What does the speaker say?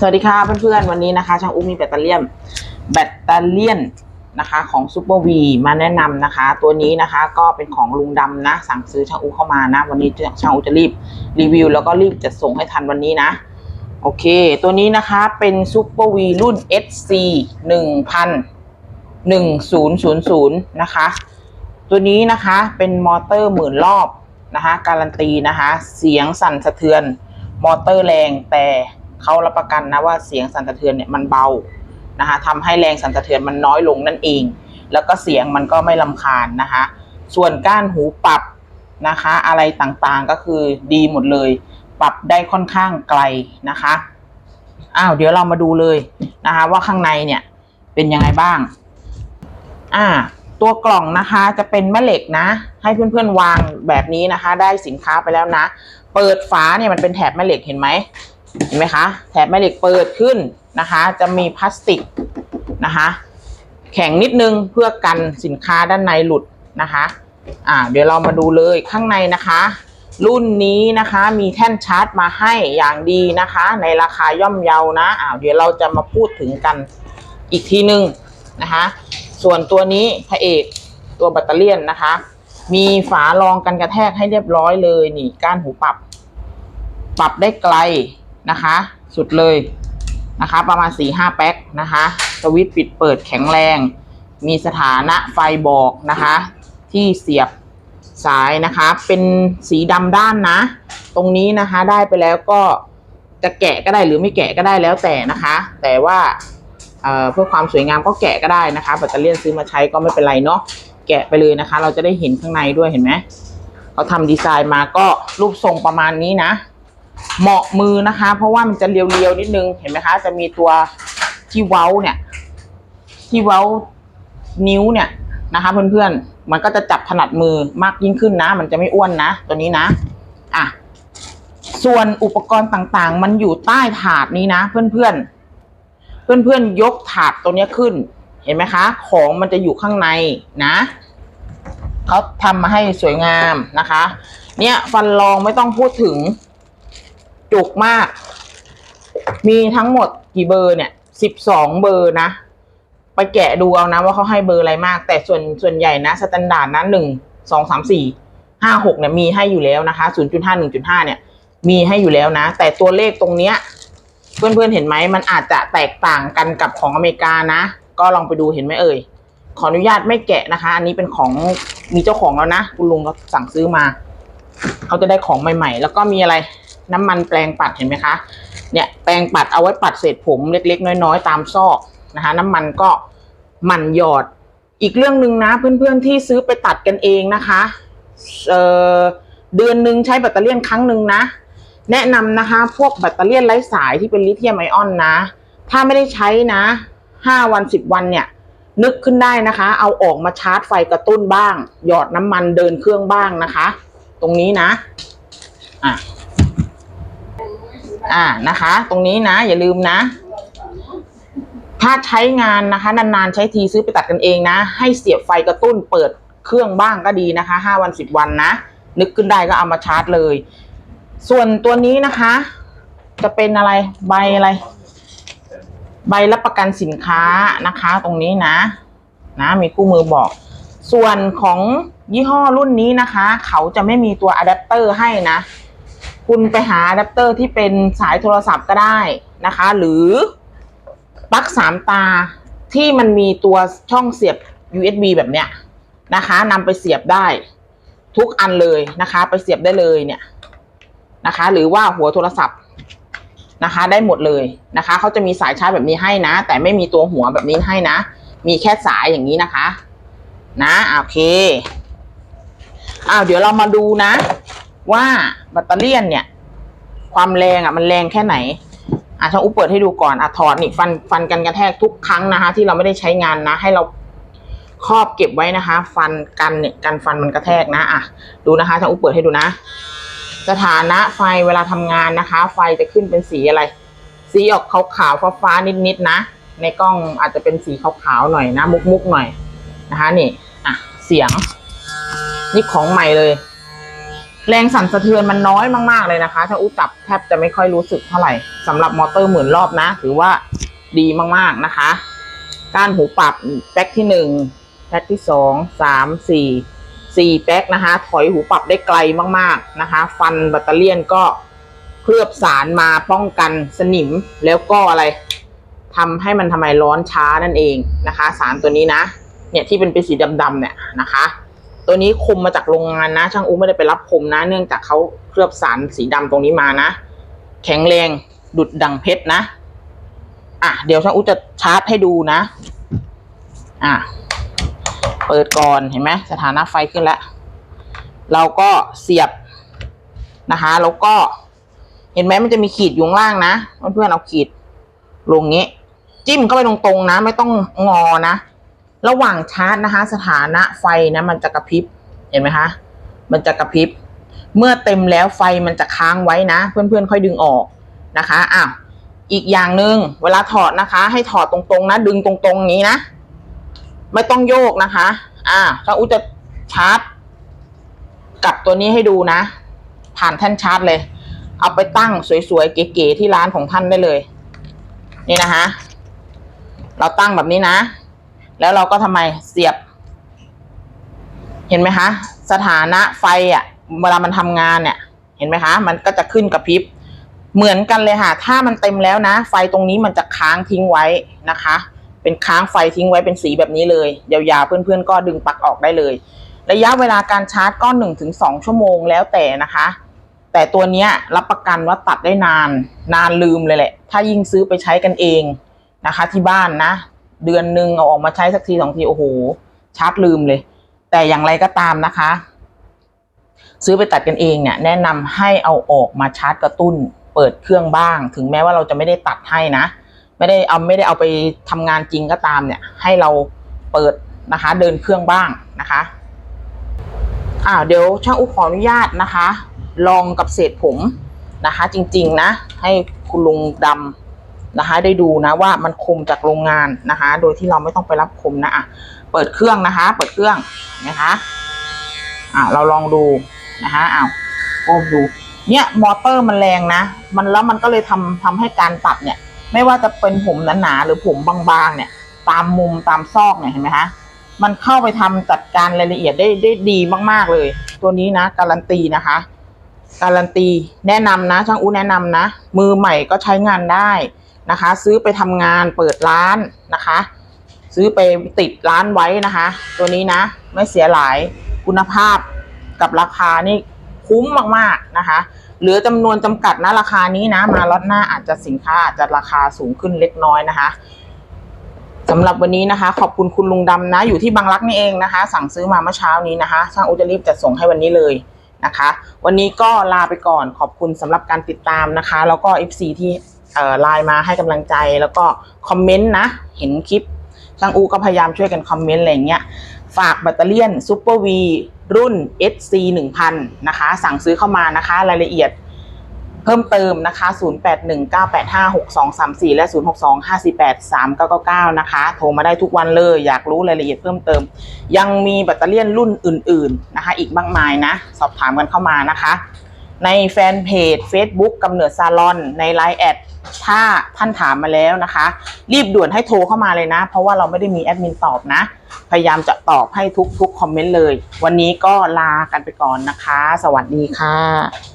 สวัสดีค่ะเพื่อนๆ วันนี้นะคะ ช่างอุ้มมีแบตเตอรี่แบตเตอรี่นะคะของซูเปอร์วีมาแนะนำนะคะ ตัวนี้นะคะก็เป็นของลุงดำนะ สั่งซื้อช่างอุ้เข้ามานะ วันนี้ช่างอุ้จะรีบรีวิว แล้วก็รีบจะส่งให้ทันวันนี้นะ โอเค ตัวนี้นะคะเป็นซูเปอร์วีรุ่น SC 1000 1000 นะคะ ตัวนี้นะคะเป็นมอเตอร์หมื่นรอบนะคะ การันตีนะคะ เสียงสั่นสะเทือน มอเตอร์แรงแต่ เขารับประกันนะว่าเสียงสั่นสะเทือนเนี่ยมันเบานะคะทำให้แรงสั่นสะเทือนมันน้อยลงนั่นเอง แล้วก็เสียงมันก็ไม่ลำคาญนะคะ ส่วนก้านหูปรับนะคะ อะไรต่างๆก็คือดีหมดเลย ปรับได้ค่อนข้างไกลนะคะอ้าวเดี๋ยวเรามาดูเลยนะคะ ว่าข้างในเนี่ยเป็นยังไงบ้าง อ่า ตัวกล่องนะคะจะเป็นแม่เหล็กนะ ให้เพื่อนๆวางแบบนี้นะคะ ได้สินค้าไปแล้วนะ เปิดฝาเนี่ยมันเป็นแถบแม่เหล็กเห็นไหม เห็นไหมคะ แถบแม่เหล็กเปิดขึ้นนะคะ จะมีพลาสติกนะคะ แข็งนิดนึงเพื่อกันสินค้าด้านในหลุดนะคะอ่าเดี๋ยวเรามาดูเลยข้างในนะคะ รุ่นนี้นะคะมีแท่นชาร์จมาให้อย่างดีนะคะ ในราคาย่อมเยานะอ่าเดี๋ยวเราจะมาพูดถึงกันอีกทีนึงนะคะ ส่วนตัวนี้พระเอกตัวแบตเตอรี่ยนนะคะ มีฝารองกันกระแทกให้เรียบร้อยเลยนี่ก้านหูปรับ ปรับได้ไกล นะคะ สุดเลยนะคะ ประมาณ4ี่ห้าแป๊กนะคะ สวิตปิดเปิดแข็งแรง มีสถานะไฟบอกนะคะ ที่เสียบสายนะคะ เป็นสีดำด้านนะ ตรงนี้นะคะได้ไปแล้วก็จะแกะก็ได้หรือไม่แกะก็ได้แล้วแต่นะคะ แต่ว่าเเพื่อความสวยงามก็แกะก็ได้นะคะแบตเตอรี่ซื้อมาใช้ก็ไม่เป็นไรเนาะแกะไปเลยนะคะ เราจะได้เห็นข้างในด้วยเห็นไหมเขาทำดีไซน์มาก็รูปทรงประมาณนี้นะ เหมาะมือนะคะ เพราะว่ามันจะเรียวๆนิดนึงเห็นไหมคะ จะมีตัวที่เว้าเนี่ย ที่เว้านิ้วเนี่ยนะคะ เพื่อนๆ มันก็จะจับถนัดมือมากยิ่งขึ้นนะ มันจะไม่อ้วนนะ ตัวนี้นะอะส่วนอุปกรณ์ต่างๆ มันอยู่ใต้ถาดนี้นะ เพื่อนๆ เพื่อนๆ ยกถาดตัวนี้ขึ้น เห็นไหมคะ ของมันจะอยู่ข้างในนะเขาทำมาให้สวยงามนะคะ เนี่ยฟันรองไม่ต้องพูดถึง จุกมาก มีทั้งหมดกี่เบอร์เนี่ยสิบสองเบอร์นะ ไปแกะดูเอานะว่าเขาให้เบอร์อะไรมาก แต่ส่วนส่วนใหญ่นะสแตนดาร์ดนะหนึ่งสองสามสี่ห้าหกเนี่ยมีให้อยู่แล้วนะคะศูนย์จุดห้าหนึ่งจุดห้าเนี่ย มีให้อยู่แล้วนะ แต่ตัวเลขตรงเนี้ย เพื่อนๆเห็นไหมมันอาจจะแตกต่างกันกับของอเมริกานะ ก็ลองไปดูเห็นไหมเอ่ยขออนุญาตไม่แกะนะคะ อันนี้เป็นของมีเจ้าของแล้วนะ คุณลุงเขาสั่งซื้อมา เขาจะได้ของใหม่ ๆ แล้วก็มีอะไร น้ำมันแปลงปัดเห็นไหมคะ เนี่ยแปลงปัดเอาไว้ปัดเศษผมเล็ก ๆ น้อยๆ ตามซอกนะคะ น้ำมันก็หมันหยอดอีกเรื่องหนึ่งนะเพื่อนๆที่ซื้อไปตัดกันเองนะคะเเดือนหนึ่งใช้แบตเตอรี่ครั้งหนึ่งนะ แนะนำนะคะ พวกแบตเตอรี่ไร้สายที่เป็นลิเธียมไอออนนะ ถ้าไม่ได้ใช้นะห้าวันสิบวันเนี่ย นึกขึ้นได้นะคะ เอาออกมาชาร์จไฟกระตุ้นบ้าง หยอดน้ำมันเดินเครื่องบ้างนะคะ ตรงนี้นะ อะ อ่านะคะ ตรงนี้นะ อย่าลืมนะ ถ้าใช้งานนะคะ นานๆใช้ทีซื้อไปตัดกันเองนะ ให้เสียบไฟกระตุ้นเปิดเครื่องบ้างก็ดีนะคะห้าวันสิบวันนะ นึกขึ้นได้ก็เอามาชาร์จเลย ส่วนตัวนี้นะคะ จะเป็นอะไรใบอะไร ใบรับประกันสินค้านะคะ ตรงนี้นะ นะมีคู่มือบอก ส่วนของยี่ห้อรุ่นนี้นะคะ เขาจะไม่มีตัวอะแดปเตอร์ให้นะ คุณไปหาอะแดปเตอร์ที่เป็นสายโทรศัพท์ก็ได้นะคะ หรือปลั๊กสามตาที่มันมีตัวช่องเสียบ USB แบบเนี้ยนะคะนำไปเสียบได้ทุกอันเลยนะคะ ไปเสียบได้เลยเนี่ยนะคะ หรือว่าหัวโทรศัพท์นะคะ ได้หมดเลยนะคะเขาจะมีสายชาร์จแบบนี้ให้นะ แต่ไม่มีตัวหัวแบบนี้ให้นะ มีแค่สายอย่างนี้นะคะ นะโอเคอ้าวเดี๋ยวเรามาดูนะ ว่าแบตเตอรี่เนี่ย ความแรงอะมันแรงแค่ไหนอะช่างอุ๊เปิดให้ดูก่อนอะถอดนี่ฟันฟันกันกระแทกทุกครั้งนะคะ ที่เราไม่ได้ใช้งานนะ ให้เราครอบเก็บไว้นะคะ ฟันกันเนี่ยกันฟันมันกระแทกนะอะดูนะคะช่างอุ๊เปิดให้ดูนะ สถานะไฟเวลาทำงานนะคะ ไฟจะขึ้นเป็นสีอะไร สีออกขาวๆฟ้าๆนิดๆนะ ในกล้องอาจจะเป็นสีขาวๆหน่อยนะ มุกๆหน่อยนะคะ นี่อะเสียง นี่ของใหม่เลย แรงสั่นสะเทือนมันน้อยมากๆเลยนะคะ ถ้าอู้จับแทบจะไม่ค่อยรู้สึกเท่าไหร่สำหรับมอเตอร์หมื่นรอบนะ ถือว่าดีมากๆนะคะ ก้านหูปรับแป๊กที่หนึ่งแป๊กที่สองสามสี่สี่แป๊กนะคะ ถอยหูปรับได้ไกลมากๆนะคะ ฟันแบตเตอเลี่ยนก็เคลือบสารมาป้องกันสนิมแล้วก็อะไรทำให้มันทำไมร้อนช้านั่นเองนะคะ สารตัวนี้นะ เนี่ยที่เป็นเป็นสีดำๆเนี่ยนะคะ ตัวนี้คมมาจากโรงงานนะ ช่างอู้ไม่ได้ไปรับคมนะ เนื่องจากเขาเคลือบสารสีดำตรงนี้มานะ แข็งแรงดุดดังเพชรนะ อะเดี๋ยวช่างอู้จะชาร์จให้ดูนะ อะเปิดก่อนเห็นไหมสถานะไฟขึ้นแล้ว เราก็เสียบนะคะ แล้วก็ เห็นไหมมันจะมีขีดอยู่ล่างนะเพื่อนๆเอาขีดลงงี้ จิ้มเข้าไปตรงๆนะ ไม่ต้องงอนะ ระหว่างชาร์จนะคะ สถานะไฟนะ มันจะกระพริบเห็นไหมคะ มันจะกระพริบ เมื่อเต็มแล้วไฟมันจะค้างไว้นะ เพื่อนๆค่อยดึงออกนะคะอ้าวอีกอย่างหนึ่งเวลาถอดนะคะ ให้ถอดตรงๆนะ ดึงตรงๆนี้นะ ไม่ต้องโยกนะคะ อ่าถ้าอุจะชาร์จกับตัวนี้ให้ดูนะ ผ่านแท่นชาร์จเลย เอาไปตั้งสวยๆเก๋ๆที่ร้านของท่านได้เลย นี่นะคะ เราตั้งแบบนี้นะ แล้วเราก็ทำไมเสียบ เห็นไหมคะ สถานะไฟอะ เวลามันทำงานเนี่ย เห็นไหมคะ มันก็จะขึ้นกระพริบ เหมือนกันเลยค่ะ ถ้ามันเต็มแล้วนะ ไฟตรงนี้มันจะค้างทิ้งไว้นะคะ เป็นค้างไฟทิ้งไว้เป็นสีแบบนี้เลย ยาวๆ เพื่อนๆ ก็ดึงปลั๊กออกได้เลย ระยะเวลาการชาร์จก็หนึ่งถึงสองชั่วโมงแล้วแต่นะคะแต่ตัวเนี้ยรับประกันว่าตัดได้นาน นานลืมเลยแหละ ถ้ายิ่งซื้อไปใช้กันเองนะคะ ที่บ้านนะ เดือนหนึ่งเอาออกมาใช้สักทีสองทีโอ้โหชาร์จลืมเลย แต่อย่างไรก็ตามนะคะ ซื้อไปตัดกันเองเนี่ย แนะนำให้เอาออกมาชาร์จกระตุ้น เปิดเครื่องบ้าง ถึงแม้ว่าเราจะไม่ได้ตัดให้นะ ไม่ได้เอาไม่ได้เอาไปทำงานจริงก็ตามเนี่ย ให้เราเปิดนะคะ เดินเครื่องบ้างนะคะอ่าเดี๋ยวช่างอุ๊ขออนุญาตนะคะ ลองกับเศษผมนะคะ จริง ๆ นะ ให้คุณลุงดำ นะคะได้ดูนะว่ามันคมจากโรงงานนะคะ โดยที่เราไม่ต้องไปรับคมนะอะเปิดเครื่องนะคะ เปิดเครื่องนะคะอ่าเราลองดูนะคะอ้าวโอ้ดู เนี่ยมอเตอร์มันแรงนะ มันแล้วมันก็เลยทำทำให้การตัดเนี่ย ไม่ว่าจะเป็นผมหนาๆหรือผมบางๆเนี่ย ตามมุมตามซอกเนี่ยเห็นไหมคะมันเข้าไปทำจัดการรายละเอียดได้ได้ดีมาก ๆเลย ตัวนี้นะ การันตีนะคะการันตีแนะนำนะช่างอู้แนะนำนะ มือใหม่ก็ใช้งานได้ นะคะ ซื้อไปทำงานเปิดร้านนะคะ ซื้อไปติดร้านไว้นะคะ ตัวนี้นะ ไม่เสียหลายคุณภาพกับราคานี่คุ้มมากๆนะคะเหลือจำนวนจำกัดนะราคานี้นะ มาล็อตหน้าอาจจะสินค้าอาจจะราคาสูงขึ้นเล็กน้อยนะคะสำหรับวันนี้นะคะ ขอบคุณคุณลุงดำนะ อยู่ที่บางรักนี่เองนะคะ สั่งซื้อมาเมื่อเช้านี้นะคะช่างอุจะรีบจัดส่งให้วันนี้เลยนะคะ วันนี้ก็ลาไปก่อนขอบคุณสำหรับการติดตามนะคะ แล้วก็ FC ที่ ไลน์มาให้กำลังใจแล้วก็คอมเมนต์นะ เห็นคลิปช่างอูก็พยายามช่วยกันคอมเมนต์อะไรเงี้ย ฝากแบตเตอเลี่ยนซูเปอร์วีรุ่น SC 1000 นะคะ สั่งซื้อเข้ามานะคะ รายละเอียดเพิ่มเติมนะคะ 0819856234 และ 0625483999 นะคะ โทรมาได้ทุกวันเลย อยากรู้รายละเอียดเพิ่มเติม ยังมีแบตเตอเลี่ยนรุ่นอื่น ๆ นะคะ อีกมากมายนะ สอบถามกันเข้ามานะคะ ในแฟนเพจ Facebook กำเนิดซาลอนใน Line แอดถ้าท่านถามมาแล้วนะคะ รีบด่วนให้โทรเข้ามาเลยนะ เพราะว่าเราไม่ได้มีแอดมินตอบนะ พยายามจะตอบให้ทุกๆคอมเมนต์เลย วันนี้ก็ลากันไปก่อนนะคะ สวัสดีค่ะ